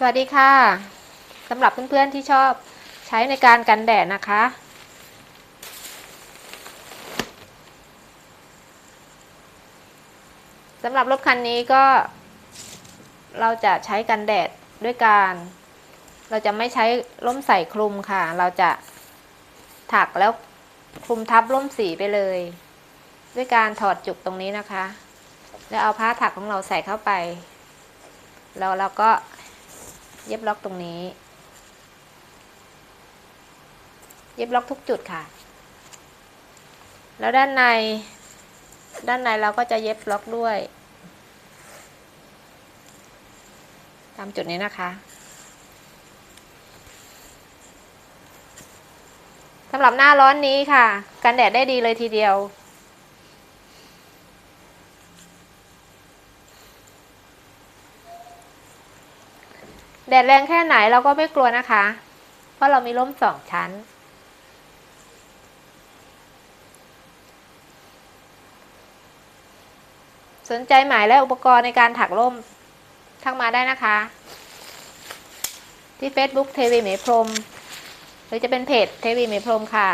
สวัสดีค่ะสำหรับเพื่อนๆที่ชอบใช้ในการกันแดดนะคะ สำหรับรถคันนี้ก็ เราจะใช้กันแดดด้วยการ เราจะไม่ใช้ร่มใส่คลุมค่ะ เราจะถักแล้วคลุมทับร่มสีไปเลย ด้วยการถอดจุกตรงนี้นะคะ แล้วเอาผ้าถักของเราใส่เข้าไป แล้วเราก็ เย็บล็อกตรงนี้ เย็บล็อกทุกจุดค่ะ แล้วด้านใน ด้านในเราก็จะเย็บล็อกด้วย ตามจุดนี้นะคะสำหรับหน้าร้อนนี้ค่ะ กันแดดได้ดีเลยทีเดียว แดดแรงแค่ไหนเราก็ไม่กลัวนะคะ เพราะเรามีร่มสองชั้น สนใจหมายและอุปกรณ์ในการถักร่มทักมาได้นะคะ ที่ Facebook เทวีเมพรม หรือจะเป็นเพจเทวีเมพรมค่ะ